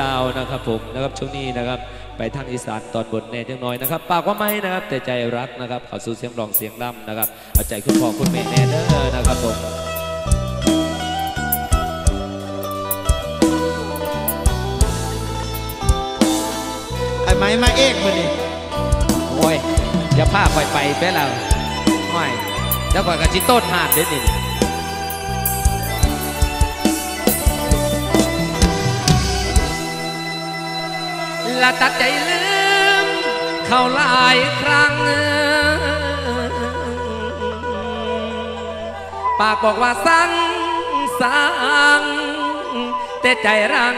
ดาวนะครับผมนะครับช่วงนี้นะครับ ไปทางอีสานตอนบนแน่จังน้อยนะครับ ปากว่าไม่นะครับ แต่ใจรักนะครับเข้าสู่เสียงร้องเสียงร่ำนะครับเอาใจคุณพ่อคุณแม่แน่เด้อนะครับผมไอ้ไม้มาเอกมาดิโอ้ยอย่าพาไปไปไปแล้วโอ้ยแล้วก่อนกับจิโต้นหาดเด้อนี่ ละตัดใจลืม เข้าหลายครั้ง ปากบอกว่าสั่งสั่งแต่ใจรัง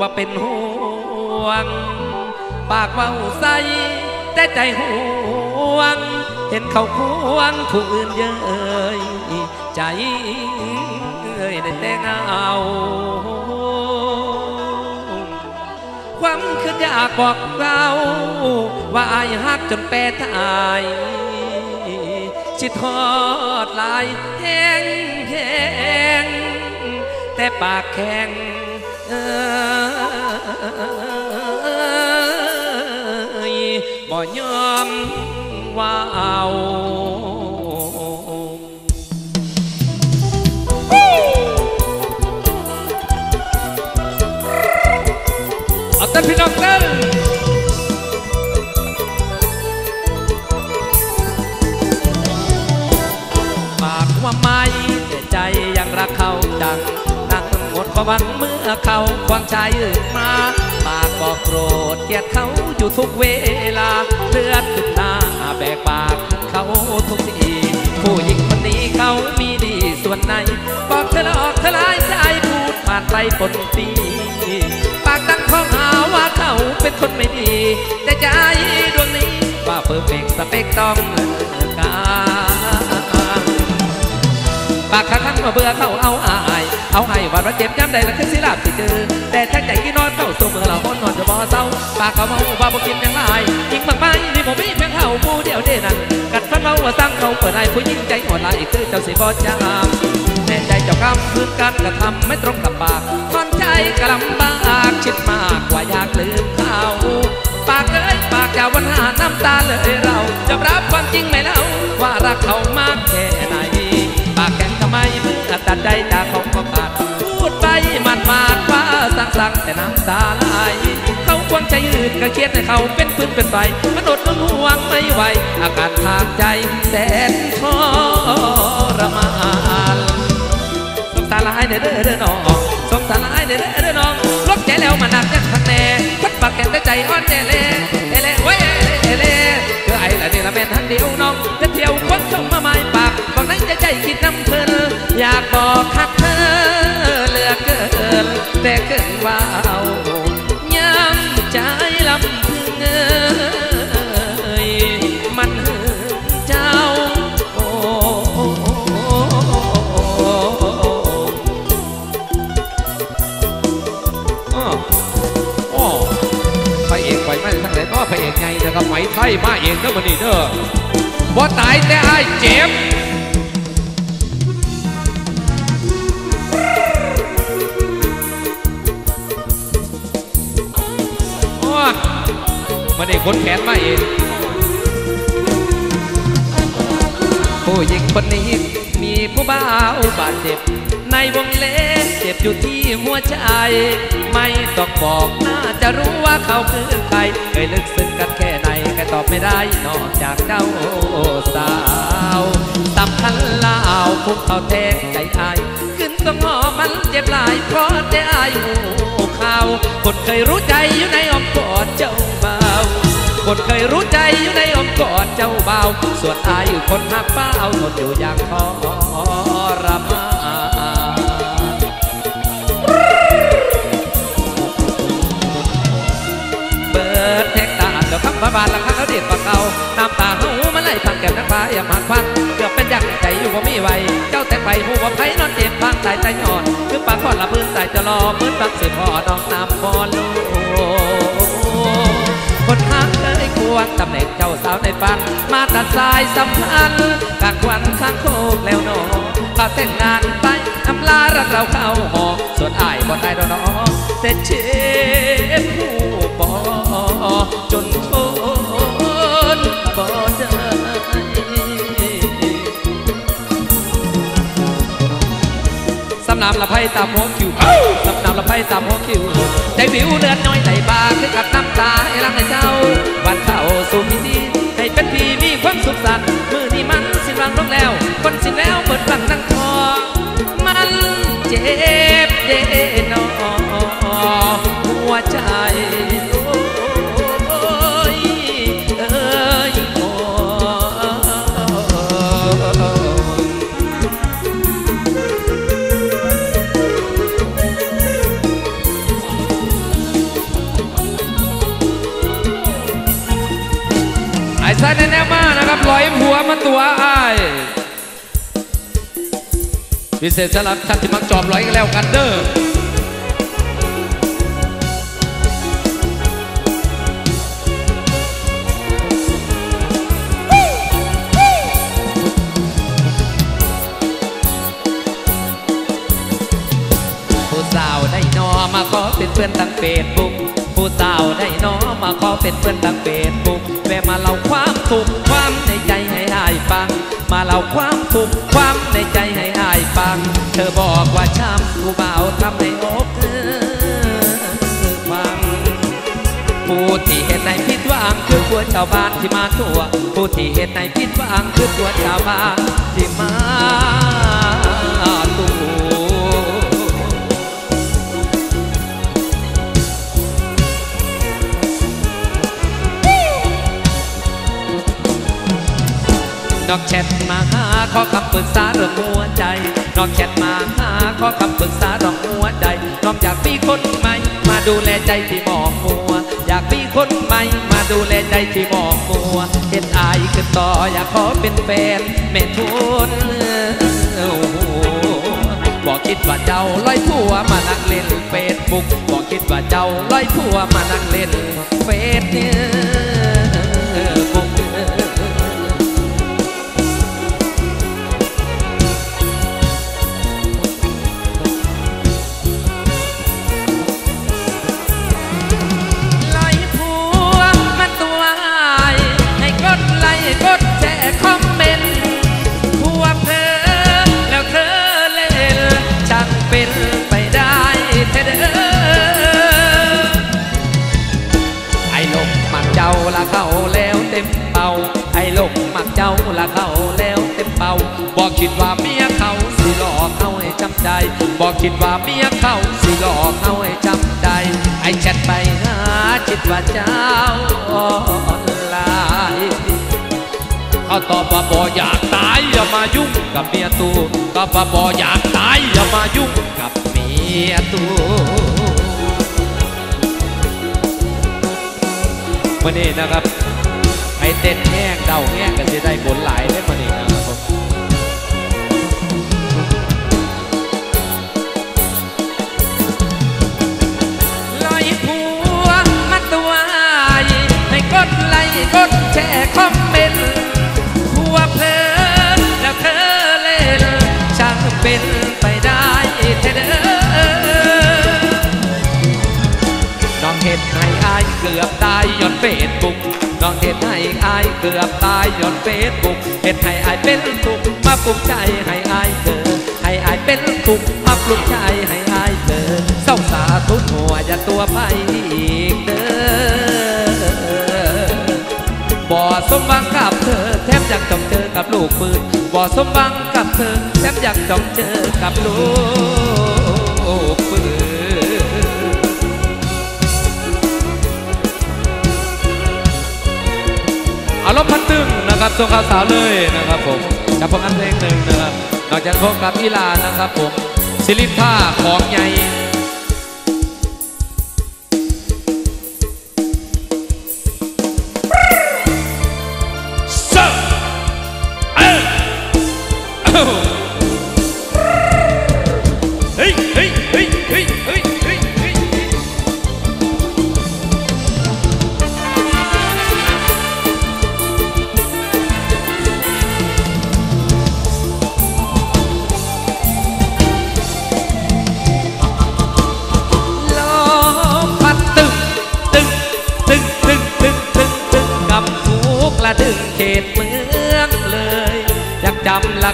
ว่าเป็นห่วง ปากเว่าใสแต่ใจห่วง เห็นเขาควงผู้อื่นเย้ยใจเอ้ยได้แต่เงา ความคืออยากบอกเราว่าอายฮักจนแปรตายชิดทอดลายแห้งแห้งแต่ปากแข็งเอยบ่ยอมว่าเอา ต้นพี่น้องเต้นปากว่าไม่แต่ใจยังรักเขาดังนั่งหมดความหวังเมื่อเขาควางใจอื่นมาปากบอกโกรธเกลียดเขาอยู่ทุกเวลาเลือดขึ้นหน้าแบกปากเขาทุกทีผู้หญิงคนนี้เขามีดีส่วนไหนบอกเธอละออกเธอลายใจพูดผ่านไปปนปี ว่าเขาเป็นคนไม่ดี แต่ใจดวงนี้ว่าเพอร์เฟกสเปกต้องเลิกกันปากข้างๆมาเบื่อเขาเอาอาย เอาให้วันว่าเจ็บย้ำใดแล้วคือสิลาบสิเจอ แต่ทั้งใจกี่นอนเข้าสู่เมื่อเราคนนอนจะบ่เศร้าปากเขาเมาว่าบ่กินยังไรยิงมากไปนี่ผมมีเพียงเขาผู้เดียวเด้นั่นกัดฟันเมาว่าสร้างเขาเปิดให้ผู้หญิงใจอ่อนไหลคือเจ้าสิบ่จามแน่ใจเจ้ากรรมคือการกระทำไม่ตรงกับปาก กระลำบากคิดมากกว่าอยากลืมเขาปากเอ้ยปากจะวันหาน้ำตาเลยเราจะรับความจริงไหมเล่าว่ารักเขามากแค่ไหน ปากแข็งทำไมเมื่อตัดใจจากของก็ขาดพูดไปมันมาดว่าสั่งสั่งแต่น้ำตาไหลเขาควงใจยืดก็เครียดให้เขาเป็นพื้นเป็นไฟมันอดมันห่วงไม่ไหวอาการทางใจแสนทรมานสงสารหลายเด้อเด้อน้อง ใจอ่อนเอเล่เอเล่เว้ยเอเล่คือไอ้ละนี่ละเป็นทันเดียวน้องจะเที่ยวคนชมมาไม้ปากบอกนั้นจะใจคิดนำเทินอ มไทยมาเองเด้อมันนี่เด้อบ่ตายแต่อายเจ็บโอ้มันเอกคนแขนมาเองผู้หญิงคนนี้มีผู้บ่าวบาดเจ็บ ในวงเล็บเจ็บอยู่ที่หัวใจ ไม่ต้องบอกน่าจะรู้ว่าเขาคือใครเคยลึกซึ้งกันแค่ ไหนแค่ตอบไม่ได้นอกจากเจ้าสาวสำคัญลาวคุกเขาแทงใจอาย ขึ้นต้องหอมันเจ็บหลายเพราะแต่อายหูข่าวคนเคยรู้ใจอยู่ในอ้อมกอดเจ้าเบาคนเคยรู้ใจอยู่ในอ้อมกอดเจ้าเบาส่วนอายอยู่คนหักเป้าทนอยู่อย่างทรมานเปิดแทงตาเดี๋ยวคำพาบานล แล้วเด็ดกว่าเก่าน้ำตาหูมันไหลพังแก้มนักพายมาควันเกือบเป็นยักษ์ใจอยู่ว่ามีไหวเจ้าแต่ไปหูว่าไผ่นอนเจ็บพังตายใจอ่อนคือปากคอนละพื้นใส่จะรอเหมือนบังสืบพอน้องน้ำพอลูคนหักเลยควงตำแหน่งเจ้าสาวในฝัน มาตัดสายสัมพันธ์กลางวันข้างโคกแล้วหนอเขาแต่งงานไป ทำลารักเราเข้าหอส่วนอายบ่ได้ดอกน้อแต่เจ็บผู้บอจนทนบ่ได้สำนามละไพ่ตามหัวคิวสำนามละไพ่ตามหัวคิวใจวิวเลือนน้อยใจบาคือกับน้ำตาให้รังให้เจ้า วันเข้าสู่พิธีให้เป็นพี่มีความสุขสันต์มือนี้มันสิ้นหวังลงแล้ว คนสิ้นแล้วเปิดฟัง ไอ้แน่ๆมากนะครับลอยหัวมันตัวไอ้ายพิเศษสำหรับท่านที่มักจอบลอยกันแล้วกันเด้อผู้สาวได้นอมาขอเป็นเพื่อนทางเฟซบุ๊กผู้สาวได้นอ มาขอเป็นเพื่อนทางเฟซบุ๊กแม่มาเล่าความทุกข์ความในใจให้อายฟัง มาเล่าความทุกข์ความในใจให้อายฟัง เธอบอกว่าช้ำผู้บ่าทำให้อกเธอฟังผู้ที่เห็นในผิดหวังคือตัวชาวบ้านที่มาทั่ว ผู้ที่เห็นในผิดหวังคือตัวชาวบ้านที่มาตัว นอกแชทมาหาขอคำปรึกษาเรื่องหัวใจ นอกแชทมาหาขอคำปรึกษาเรื่องหัวใจนอกอยากมีคนใหม่ มาดูแลใจที่หมองมัว อยากมีคนใหม่ มาดูแลใจที่หมองมัวเห็นอายขึ้นต่ออยากขอเป็นแฟนแม่ทุนบอกคิดว่าเจ้าลอยผัวมานั่งเล่นเฟซบุ๊กบอกคิดว่าเจ้าลอยผัวมานั่งเล่นเฟซบุ๊ก คิดว่าเมียเขาสิหลอกเขาให้จำใจไอ้แชทไปหาคิดว่าเจ้าออนไลน์เขาตอบว่าบออยากตายอย่ามายุ่งกับเมียตูตอบว่าบออยากตายอย่ามายุ่งกับเมียตูวันนี้นะครับไอเต้นแห้งเดาแห้งกันจะได้ผลหลายได้มานี่นะครับ ผัวมาตัวายให้กดไลค์กดแชร์คอมเมนต์ผัวเพลินแล้วเธอเล่นช่างเป็นไปได้เธอเด้อน้องเห็นให้อายเกือบตายย้อนเฟซบุ๊กน้องเห็นให้อายเกือบตายย้อนเฟซบุ๊กเห็นให้อายเป็นทุกข์มาปลุกใจให้อายเธอให้อายเป็นทุกข์มาปลุกใจให้อายเธอ เจ้าสาทุนหัวอย่าตัวไปอีกเด้อบ่สมหวังกับเธอ แทบอยากต้องเจอกับลูกปืนบ่สมหวังกับเธอ แทบอยากต้องเจอกับลูกปืนเอารมณ์พันตึงนะครับส่งข่าวสาวเลยนะครับผมกับผลงานเพลงหนึ่งนะครับนอกจากพบกับอีลานะครับผมศิลิผ้าของใหญ่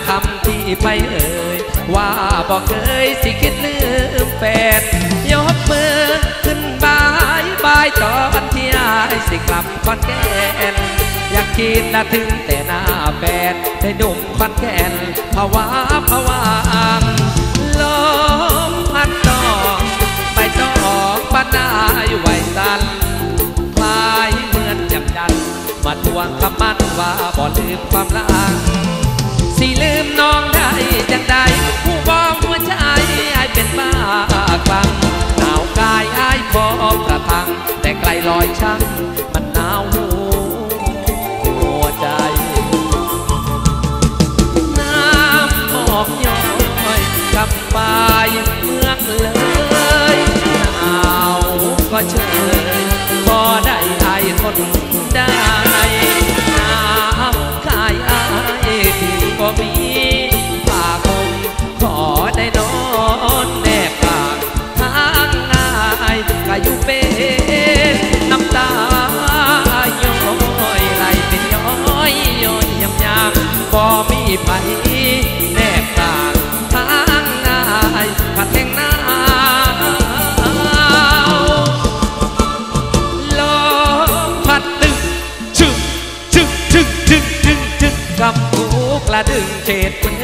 คำที่ไปเอ่ย ว่าบอกเคยสิคิดลืมแฟนยกมือขึ้นบายบายตอนที่อายสิกลับคอนแก่นอยากคิดละถึงแต่หน้าแฟนได้หนุ่มควันแก่นภาวะภาวะลมพัดดอกใบตองบ้านนาอยู่ไหวสันคลายเหมือนจับยัน มาทวงคำมั่นว่าบ่ลืมความลัง ก็เชยพอได้ไอายคนได้ ละดึงเขตเมื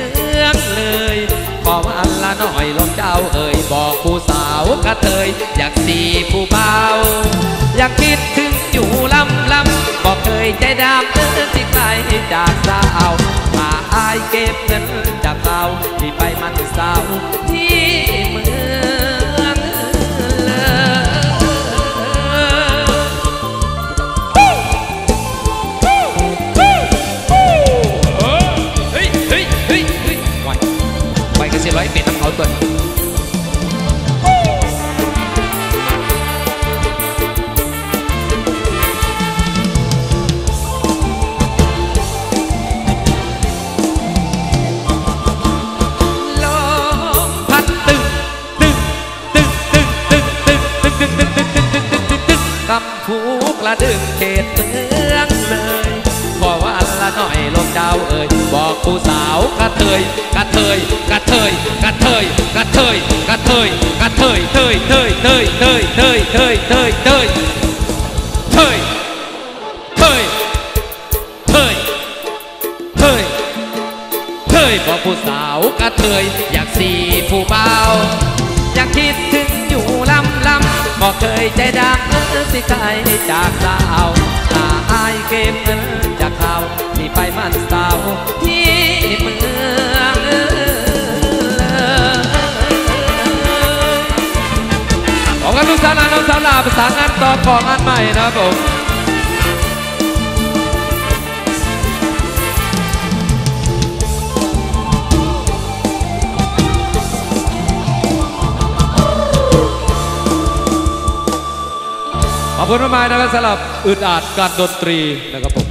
องเลยขอวันละหน่อยลมเจ้าเอ่ยบอกผู้สาวกระเทยอยากสีผู้เบาอยากคิดถึงอยู่ลำลำบอกเคยใจดำเดินที่ไกลจากสาวมาอายเก็บเงินจากเราที่ไปมันสาว เขตเมืองเลยขอวันละหน่อยลมเจ้าเอ่ยบอกผู้สาวกระเทยกระเทยกระเทยกระเทยกระเทยกระเทยกระเทยเทยเทยเทยเทยเทยเทยเทยเทยเทยเทยเทยเทยเคยบอกผู้สาวกระเทยอยากสีผู้เบาอยากคิดถึงอยู่ลำลำ บอกเคยใจดำเออสิใครจากสาวตาอายเก็บเงินจากเขาที่ไปมันสาวที่เมืองขอกันลูกสาวนาน้องสาวลาประสานงานต่อของงานใหม่นะผม ขอบคุณมากๆนะครับสำหรับอึดอัดการดนตรีนะครับผม